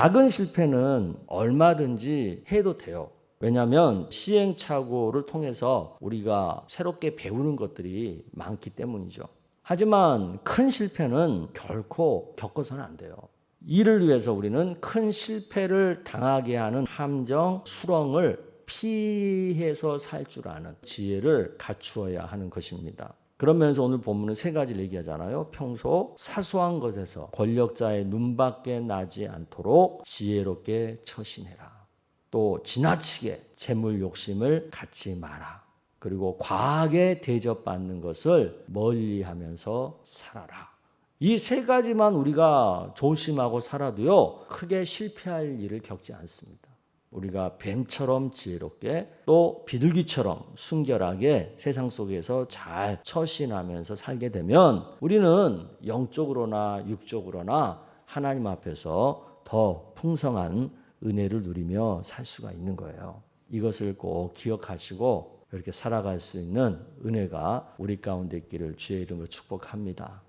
작은 실패는 얼마든지 해도 돼요. 왜냐하면 시행착오를 통해서 우리가 새롭게 배우는 것들이 많기 때문이죠. 하지만 큰 실패는 결코 겪어서는 안 돼요. 이를 위해서 우리는 큰 실패를 당하게 하는 함정, 수렁을 피해서 살 줄 아는 지혜를 갖추어야 하는 것입니다. 그런 면에서 오늘 본문은 세 가지를 얘기하잖아요. 평소 사소한 것에서 권력자의 눈밖에 나지 않도록 지혜롭게 처신해라. 또 지나치게 재물 욕심을 갖지 마라. 그리고 과하게 대접받는 것을 멀리 하면서 살아라. 이 세 가지만 우리가 조심하고 살아도요 크게 실패할 일을 겪지 않습니다. 우리가 뱀처럼 지혜롭게 또 비둘기처럼 순결하게 세상 속에서 잘 처신하면서 살게 되면 우리는 영적으로나 육적으로나 하나님 앞에서 더 풍성한 은혜를 누리며 살 수가 있는 거예요. 이것을 꼭 기억하시고 이렇게 살아갈 수 있는 은혜가 우리 가운데 있기를 주의 이름으로 축복합니다.